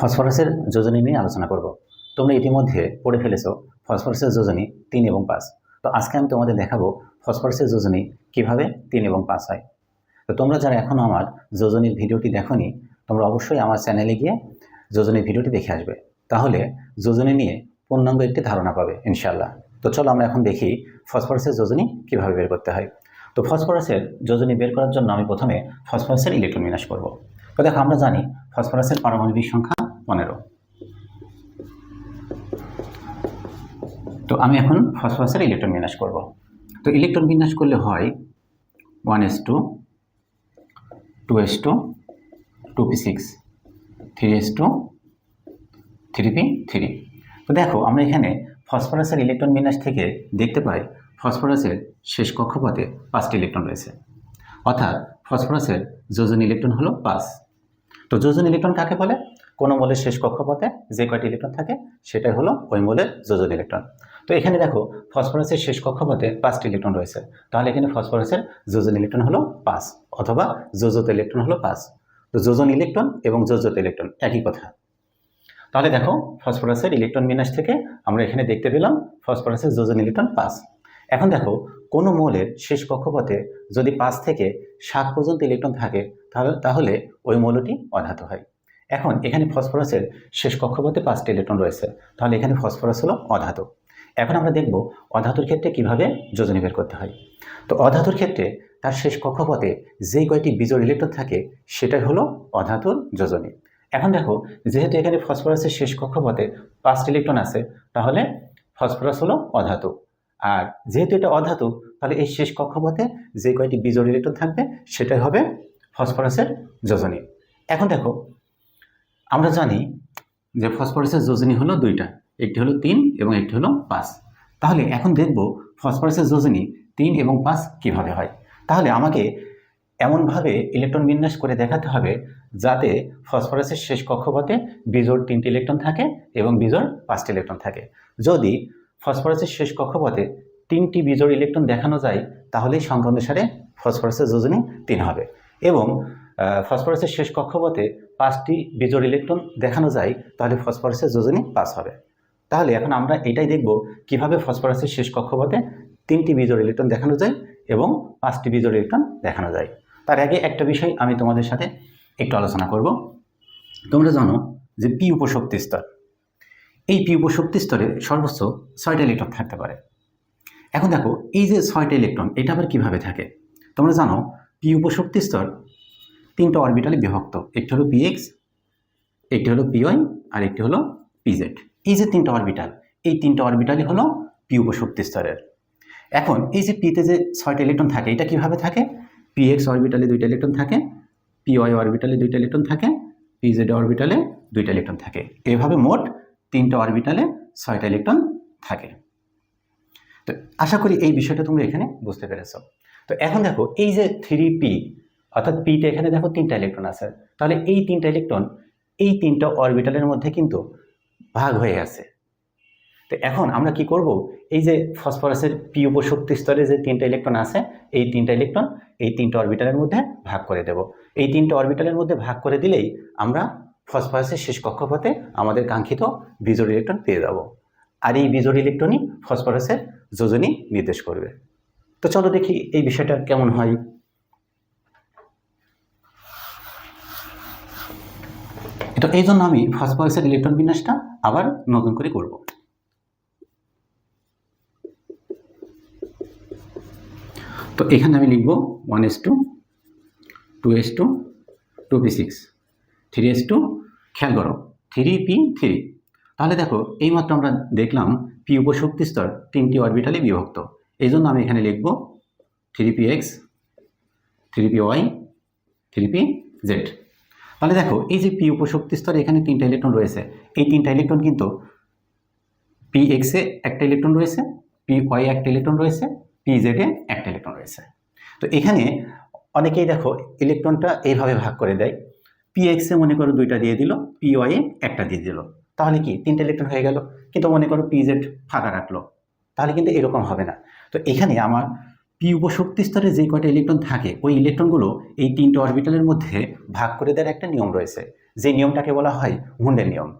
ফসফরাসের যোজনী নিয়ে আলোচনা করব। তোমরা ইতিমধ্যে পড়ে ফেলেছো, ফসফরাসের যোজনী তিন এবং পাঁচ। তো আজকে আমি তোমাদের দেখাবো ফসফরাসের যোজনী কীভাবে তিন এবং পাঁচ হয়। তো তোমরা যারা এখনও আমার যোজনীর ভিডিওটি দেখোনি, তোমরা অবশ্যই আমার চ্যানেলে গিয়ে যোজনীর ভিডিওটি দেখে আসবে। তাহলে যোজনী নিয়ে পূর্ণাঙ্গ একটি ধারণা পাবে ইনশাল্লাহ তো চলো আমরা এখন দেখি ফসফরাসের যোজনী কীভাবে বের করতে হয়। তো ফসফরাসের যোজনী বের করার জন্য আমি প্রথমে ফসফরাসের ইলেকট্রন বিন্যাস করব। তো দেখো, আমরা জানি ফসফরাসের পারমাণবিক সংখ্যা পনেরো। তো আমি এখন ফসফরাসের ইলেকট্রন বিন্যাস করব। তো ইলেকট্রন বিন্যাস করলে হয় one s two two s two two p six, three s two, three p three. তো দেখো, আমরা এখানে ফসফরাসের ইলেকট্রন বিন্যাস থেকে দেখতে পাই ফসফরাসের শেষ কক্ষপথে পাঁচটি ইলেকট্রন রয়েছে। অর্থাৎ ফসফরাসের যোজন ইলেকট্রন হলো পাঁচ। তো যোজন ইলেকট্রন কাকে বলে? কোনো মোলের শেষ কক্ষপথে যে কয়টি ইলেকট্রন থাকে, সেটাই হলো ওই মোলের যোজন ইলেকট্রন। তো এখানে দেখো, ফসফরাসের শেষ কক্ষপথে পাঁচটি ইলেকট্রন রয়েছে। তাহলে এখানে ফসফরাসের যোজন ইলেকট্রন হলো পাঁচ, অথবা যোজত ইলেকট্রন হলো পাঁচ। তো যোজন ইলেকট্রন এবং যোজত ইলেকট্রন একই কথা। তাহলে দেখো, ফসফরাসের ইলেকট্রন বিন্যাস থেকে আমরা এখানে দেখতে পেলাম ফসফরাসের যোজন ইলেকট্রন পাঁচ। এখন দেখো, কোনো মৌলের শেষ কক্ষপথে যদি পাঁচ থেকে সাত পর্যন্ত ইলেকট্রন থাকে, তাহলে তাহলে ওই মৌলটি অধাতু হয়। এখন এখানে ফসফরাসের শেষ কক্ষপথে পাঁচটি ইলেকট্রন রয়েছে। তাহলে এখানে ফসফরাস হলো অধাতু। এখন আমরা দেখব অধাতুর ক্ষেত্রে কীভাবে যোজনী বের করতে হয়। তো অধাতুর ক্ষেত্রে তার শেষ কক্ষপথে যেই কয়টি বিজোড় ইলেকট্রন থাকে, সেটাই হলো অধাতুর যোজনী। এখন দেখো, যেহেতু এখানে ফসফরাসের শেষ কক্ষপথে পাঁচটি ইলেকট্রন আছে, তাহলে ফসফরাস হলো অধাতু। আর যেহেতু এটা অধাতু, তাহলে এই শেষ কক্ষপথে যে কয়টি বিজোড় ইলেকট্রন থাকবে, সেটাই হবে ফসফরাসের যোজনী। এখন দেখো আমরা জানি যে ফসফরাসের যোজনী হলো দুইটা, একটি হলো তিন এবং একটি হলো পাঁচ। তাহলে এখন দেখব ফসফরাসের যোজনী তিন এবং পাঁচ কীভাবে হয়। তাহলে আমাকে এমনভাবে ইলেকট্রন বিন্যাস করে দেখাতে হবে যাতে ফসফরাসের শেষ কক্ষপথে বিজোড় তিনটি ইলেকট্রন থাকে এবং বিজোড় পাঁচটি ইলেকট্রন থাকে। যদি ফসফরাসের শেষ কক্ষপথে তিনটি বিজোড় ইলেকট্রন দেখানো যায়, তাহলেই সংখ্যা অনুসারে ফসফরাসের যোজনী তিন হবে। এবং ফসফরাসের শেষ কক্ষপথে পাঁচটি বিজোড় ইলেকট্রন দেখানো যায়, তাহলে ফসফরাসের যোজনী পাস হবে। তাহলে এখন আমরা এটাই দেখব কীভাবে ফসফরাসের শেষ কক্ষপথে তিনটি বিজোড় ইলেকট্রন দেখানো যায় এবং পাঁচটি বিজোড় ইলেকট্রন দেখানো যায়। তার আগে একটা বিষয় আমি তোমাদের সাথে একটু আলোচনা করব। তোমরা জানো যে পি উপশক্তি স্তর, এই পি উপশক্তি স্তরে সর্বোচ্চ ছয়টা ইলেকট্রন থাকতে পারে। এখন দেখো, এই যে ছয়টা ইলেকট্রন, এটা আবার কীভাবে থাকে? তোমরা জানো, পি উপশক্তি স্তর তিনটা অরবিটালে বিভক্ত। একটি হলো পিএক্স একটি হলো পিওয়াই আর একটি হলো পিজেড এই যে তিনটা অরবিটাল এই তিনটা অরবিটালই হলো পি উপশক্তি স্তরের। এখন এই যে পিতে যে ছয়টা ইলেকট্রন থাকে, এটা কীভাবে থাকে? পিএক্স অরবিটালে দুইটা ইলেকট্রন থাকে পিওয়াই অরবিটালে দুইটা ইলেকট্রন থাকে পিজেড অরবিটালে দুইটা ইলেকট্রন থাকে। এভাবে মোট তিনটা অরবিটালে ছয়টা ইলেকট্রন থাকে। তো আশা করি এই বিষয়টা তোমরা এখানে বুঝতে পেরেছ। তো এখন দেখো, এই যে থ্রি পি অর্থাৎ পিটা এখানে দেখো তিনটা ইলেকট্রন আছে। তাহলে এই তিনটা ইলেকট্রন এই তিনটা অরবিটালের মধ্যে কিন্তু ভাগ হয়ে আছে তো এখন আমরা কি করব? এই যে ফসফরাসের পি উপশক্তি স্তরে যে তিনটা ইলেকট্রন আছে, এই তিনটা ইলেকট্রন এই তিনটা অরবিটালের মধ্যে ভাগ করে দেব। এই তিনটা অরবিটালের মধ্যে ভাগ করে দিলেই আমরা ফসফরাসের শেষ কক্ষপথে আমাদের কাঙ্ক্ষিত বিজোড় ইলেকট্রন পেয়ে যাব। আর এই বিজোড় ইলেকট্রনই ফসফরাসের যোজনী নির্দেশ করবে। তো চলো দেখি এই বিষয়টা কেমন হয়। তো এই জন্য আমি ফসফরাসের ইলেকট্রন বিন্যাসটা আবার নতুন করে করব। তো এখানে আমি লিখব one s two two s two two p six three s two খেয়াল করো থ্রি পি থ্রি তাহলে দেখো, এইমাত্র আমরা দেখলাম পি উপশক্তি স্তর তিনটি অরবিটালে বিভক্ত। এই জন্য আমি এখানে লিখব three p x three p y three p z তাহলে দেখো, এই যে পি উপশক্তি স্তরে, এখানে তিনটা ইলেকট্রন রয়েছে। এই তিনটা ইলেকট্রন কিন্তু পি এক্সে একটা ইলেকট্রন রয়েছে পি ওয়াই একটা ইলেকট্রন রয়েছে পি জেডে একটা ইলেকট্রন রয়েছে। তো এখানে অনেকেই দেখো ইলেকট্রনটা এইভাবে ভাগ করে দেয়। পি এক্সে মনে করো দুইটা দিয়ে দিল পি ওয়াইয়ে একটা দিয়ে দিল। তাহলে কি তিনটা ইলেকট্রন হয়ে গেল? কিন্তু মনে করো পি জেড ফাঁকা রাখল। তাহলে কিন্তু এরকম হবে না। তো এখানে আমার পি উপশক্তি স্তরে যে কয়টা ইলেকট্রন থাকে, ওই ইলেকট্রনগুলো এই তিনটা অরবিটালের মধ্যে ভাগ করে দেওয়ার একটা নিয়ম রয়েছে। যে নিয়মটাকে বলা হয় হুন্ডের নিয়ম।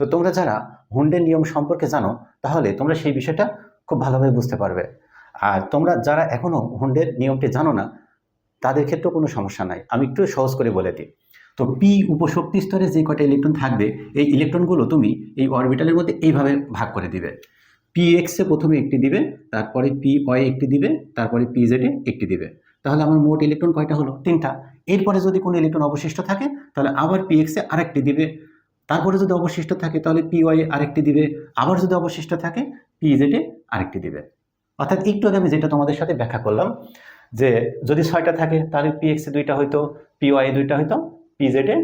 তো তোমরা যারা হুন্ডের নিয়ম সম্পর্কে জানো, তাহলে তোমরা সেই বিষয়টা খুব ভালোভাবে বুঝতে পারবে। আর তোমরা যারা এখনও হুন্ডের নিয়মটি জানো না, তাদের ক্ষেত্রেও কোনো সমস্যা নাই। আমি একটু সহজ করে বলে দিই। তো পি উপশক্তি স্তরে যে কটা ইলেকট্রন থাকবে, এই ইলেকট্রনগুলো তুমি এই অরবিটালের মধ্যে এইভাবে ভাগ করে দিবে। পি এক্সে প্রথমে একটি দিবে, তারপরে পি ওয়াই একটি দিবে, তারপরে পি জেডে একটি দিবে। তাহলে আমার মোট ইলেকট্রন কয়টা হলো? তিনটা। এরপরে যদি কোনো ইলেকট্রন অবশিষ্ট থাকে, তাহলে আবার পি এক্সে আরেকটি দিবে। তারপরে যদি অবশিষ্ট থাকে, তাহলে পি ওয়াই আরেকটি দিবে। আবার যদি অবশিষ্ট থাকে পি জেডে আরেকটি দিবে। অর্থাৎ একটু আগে আমি যেটা তোমাদের সাথে ব্যাখ্যা করলাম, যে যদি ছয়টা থাকে, তাহলে পি এক্সে দুইটা হইতো পি ওয়াই দুইটা হইতো পি জেডে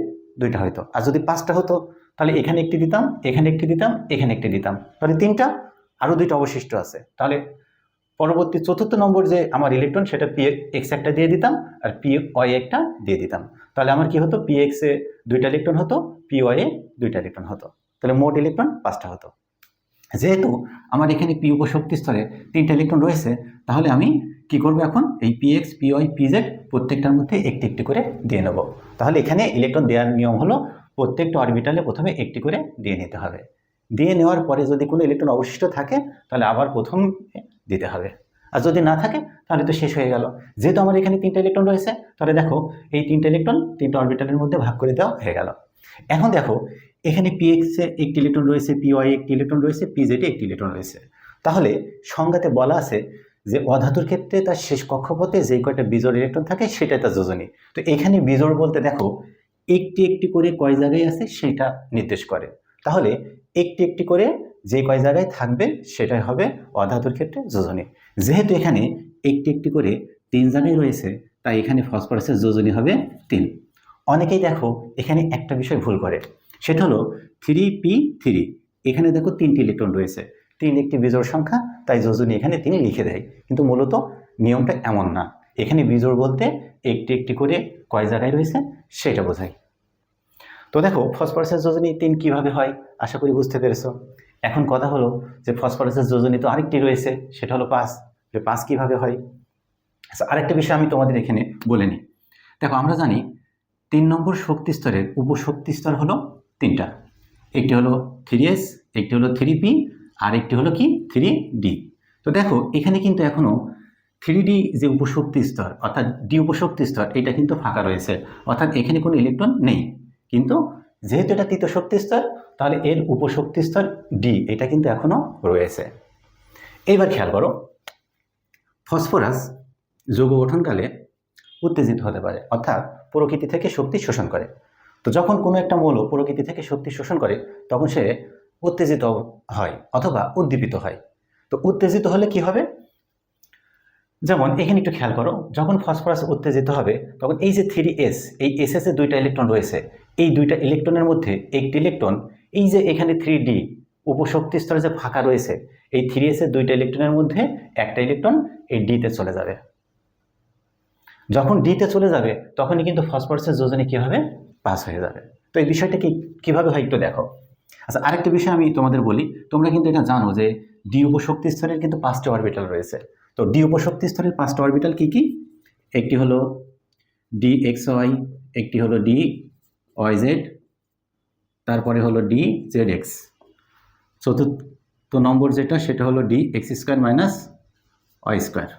দুইটা হইতো। আর যদি পাঁচটা হতো, তাহলে এখানে একটি দিতাম, এখানে একটি দিতাম, এখানে একটি দিতাম। তাহলে তিনটা আরও দুইটা অবশিষ্ট আছে। তাহলে পরবর্তী চতুর্থ নম্বর যে আমার ইলেকট্রন সেটা পি এক্স একটা দিয়ে দিতাম আর পি ওয়াই একটা দিয়ে দিতাম। তাহলে আমার কি হতো? পি এক্সে দুইটা ইলেকট্রন হতো পি ওয়াই এ দুইটা ইলেকট্রন হতো। তাহলে মোট ইলেকট্রন পাঁচটা হতো। যেহেতু আমার এখানে পি উপশক্তি স্তরে তিনটা ইলেকট্রন রয়েছে, তাহলে আমি কি করব এখন? এই p x p y p z প্রত্যেকটার মধ্যে একটি একটি করে দিয়ে নেব। তাহলে এখানে ইলেকট্রন দেওয়ার নিয়ম হলো প্রত্যেকটা অরবিটালে প্রথমে একটি করে দিয়ে নিতে হবে। দিয়ে নেওয়ার পরে যদি কোনো ইলেকট্রন অবশিষ্ট থাকে, তাহলে আবার প্রথম দিতে হবে। আর যদি না থাকে, তাহলে তো শেষ হয়ে গেল। যেহেতু আমার এখানে তিনটা ইলেকট্রন রয়েছে, তাহলে দেখো, এই তিনটা ইলেকট্রন তিনটা অরবিটালের মধ্যে ভাগ করে দেওয়া হয়ে গেল। এখন দেখো, এখানে পি এক্সে একটি ইলেকট্রন রয়েছে পি ওয়াই একটি ইলেকট্রন রয়েছে পি জেডে একটি ইলেকট্রন রয়েছে। তাহলে সংজ্ঞাতে বলা আছে যে অধাতুর ক্ষেত্রে তার শেষ কক্ষপথে যেই কয়টা বিজোড় ইলেকট্রন থাকে সেটাই তার যোজনী। তো এখানে বিজোড় বলতে দেখো, একটি একটি করে কয় জায়গায় আছে, সেটা নির্দেশ করে। তাহলে একটি একটি করে যে কয় জায়গায় থাকবে সেটাই হবে অধাতুর ক্ষেত্রে যোজনী। যেহেতু এখানে একটি একটি করে তিন জায়গায় রয়েছে, তাই এখানে ফসফরাসের যোজনী হবে তিন। অনেকেই দেখো এখানে একটা বিষয় ভুল করে। সেটা হলো থ্রি পি থ্রি। এখানে দেখো তিনটি ইলেকট্রন রয়েছে। তিন একটি বিজোড় সংখ্যা, তাই যোজনী এখানে তিনি লিখে দেয়। কিন্তু মূলত নিয়মটা এমন না। এখানে বিজোড় বলতে একটি একটি করে কয় জায়গায় রয়েছে, সেটা বোঝায়। তো দেখো ফসফরাসের যোজনী তিন কীভাবে হয়? আশা করি বুঝতে পেরেছ। এখন কথা হলো যে ফসফরাসের যোজনী তো আরেকটি রয়েছে সেটা হলো পাস যে পাস কীভাবে হয়? আচ্ছা, আরেকটা বিষয় আমি তোমাদের এখানে বলে নিই। দেখো আমরা জানি তিন নম্বর শক্তি স্তরের উপশক্তি স্তর হলো তিনটা। একটি হলো থ্রি এস একটি হলো থ্রি পি আর একটি হলো কি? Three d. তো দেখো এখানে কিন্তু এখনও থ্রি ডি যে উপশক্তি স্তর অর্থাৎ ডি উপশক্তি স্তর এটা কিন্তু ফাঁকা রয়েছে। অর্থাৎ এখানে কোনো ইলেকট্রন নেই। কিন্তু যেহেতু এটা তৃতীয় শক্তি স্তর তাহলে এর উপশক্তি স্তর ডি এটা কিন্তু এখনও রয়েছে। এইবার খেয়াল করো, ফসফরাস যৌগ গঠনকালে উত্তেজিত হতে পারে, অর্থাৎ প্রকৃতি থেকে শক্তি শোষণ করে। তো যখন কোনো একটা মৌল প্রকৃতি থেকে শক্তি শোষণ করে, তখন সে উত্তেজিত হয় অথবা উদ্দীপিত হয়। তো উত্তেজিত হলে কি হবে? যেমন এখানে একটু খেয়াল করো, যখন ফসফরাস উত্তেজিত হবে, তখন এই যে থ্রি এস এই এস এসে দুইটা ইলেকট্রন রয়েছে এই দুইটা ইলেকট্রনের মধ্যে একটি ইলেকট্রন, এই যে এখানে থ্রি ডি উপশক্তি স্তরে যে ফাঁকা রয়েছে, এই থ্রি এসের দুইটা ইলেকট্রনের মধ্যে একটা ইলেকট্রন এই ডিতে চলে যাবে। যখন ডিতে চলে যাবে, তখনই কিন্তু ফসফরাসের যোজনী কী হবে? পাস হয়ে যাবে। তো এই বিষয়টা কি, কীভাবে হয় একটু দেখো। আচ্ছা আরেকটা বিষয় আমি তোমাদের বলি, তোমরা কিন্তু এটা জানো যে ডি উপশক্তি স্তরের কিন্তু পাঁচটা অরবিটাল রয়েছে। তো ডি উপশক্তি স্তরের পাঁচটা অরবিটাল কী কী? একটি হলো ডি এক্স ওয়াই একটি হলো ডি জেড তারপরে হলো ডি জেড এক্স চতুর্থ নম্বর যেটা, সেটা হলো d x square minus y square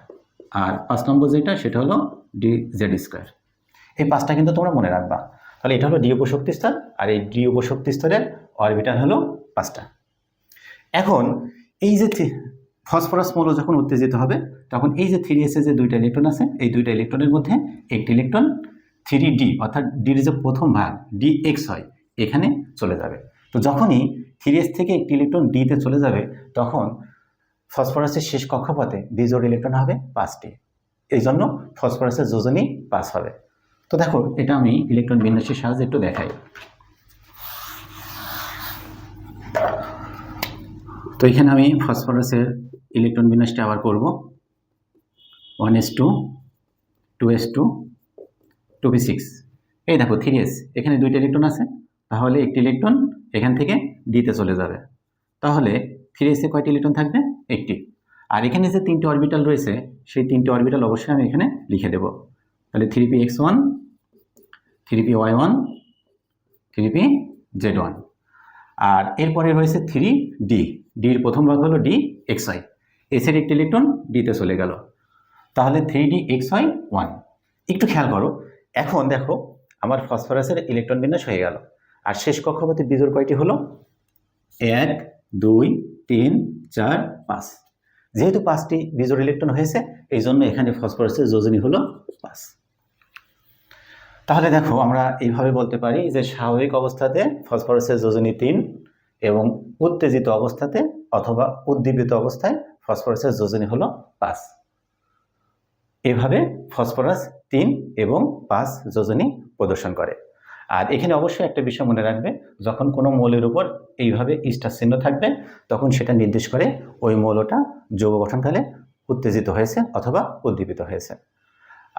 আর পাঁচ নম্বর যেটা, সেটা হলো ডি জেড স্কোয়ার এই পাঁচটা কিন্তু তোমরা মনে রাখবা। তাহলে এটা হলো ডি উপশক্তি স্তর, আর এই ডি উপশক্তি স্তরের অরবিটাল হলো পাঁচটা। এখন এই যে ফসফরাস মৌল যখন উত্তেজিত হবে, তখন এই যে থ্রি এসে যে দুইটা ইলেকট্রন আছে, এই দুইটা ইলেকট্রনের মধ্যে একটি ইলেকট্রন থ্রি ডি অর্থাৎ ডির যে প্রথম ভাগ ডি এক্স হয়, এখানে চলে যাবে। তো যখনই থ্রি এস থেকে একটি ইলেকট্রন ডিতে চলে যাবে, তখন ফসফরাসের শেষ কক্ষপথে বিজোড় ইলেকট্রন হবে পাঁচটি। এই জন্য ফসফরাসের যোজনী পাস হবে। তো দেখো, এটা আমি ইলেকট্রন বিন্যাসের সাহায্যে একটু দেখাই। তো এখানে আমি ফসফরাসের ইলেকট্রন বিন্যাসটা আবার করব। One s two two s two two p six. এই দেখো থ্রি এস এখানে দুইটা ইলেকট্রন আছে। তাহলে একটি ইলেকট্রন এখান থেকে ডিতে চলে যাবে। তাহলে থ্রি এসে কয়টি ইলেকট্রন থাকবে? একটি। আর এখানে যে তিনটে অরবিটাল রয়েছে, সেই তিনটে অরবিটাল অবশ্যই আমি এখানে লিখে দেব। তাহলে three p x one three p y one three p z one আর এরপরে রয়েছে থ্রি ডি ডির প্রথম ভাগ হলো ডি এক্স ওয়াই এসের একটি ইলেকট্রন ডিতে চলে গেল। তাহলে three d x y one একটু খেয়াল করো এখন দেখো, আমার ফসফরাসের ইলেকট্রন বিন্যাস হয়ে গেল। আর শেষ কক্ষপথে বিজোড় কয়টি হলো? এক, দুই, তিন, চার, পাঁচ। যেহেতু পাঁচটি বিজোড় ইলেকট্রন হয়েছে, এই জন্য এখানে ফসফরাসের যোজনী হলো পাঁচ। তাহলে দেখো, আমরা এইভাবে বলতে পারি যে স্বাভাবিক অবস্থাতে ফসফরাসের যোজনী তিন এবং উত্তেজিত অবস্থাতে অথবা উদ্দীপিত অবস্থায় ফসফরাসের যোজনী হলো পাঁচ। এভাবে ফসফরাস তিন এবং পাঁচ যোজনী প্রদর্শন করে। আর এখানে অবশ্যই একটা বিষয় মনে রাখবে, যখন কোনো মৌলের উপর এইভাবে স্টার চিহ্ন থাকবে, তখন সেটা নির্দেশ করে ওই মৌলটা যৌগ গঠনকালে উত্তেজিত হয়েছে অথবা উদ্দীপিত হয়েছে।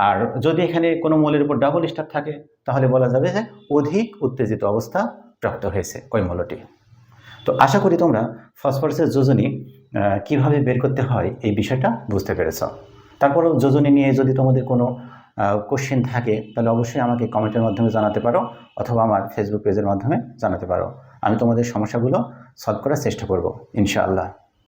আর যদি এখানে কোনো মৌলের উপর ডাবল স্টার থাকে, তাহলে বলা যাবে যে অধিক উত্তেজিত অবস্থা প্রাপ্ত হয়েছে ওই মৌলটি। তো আশা করি তোমরা ফসফরাসের যোজনী কীভাবে বের করতে হয় এই বিষয়টা বুঝতে পেরেছ। তারপরেও যোজনী নিয়ে যদি তোমাদের কোনো কোশ্চেন থাকে, তাহলে অবশ্যই আমাকে কমেন্টের মাধ্যমে জানাতে পারো, অথবা আমার ফেসবুক পেজের মাধ্যমে জানাতে পারো। আমি তোমাদের সমস্যাগুলো সলভ করার চেষ্টা করব, ইনশাআল্লাহ।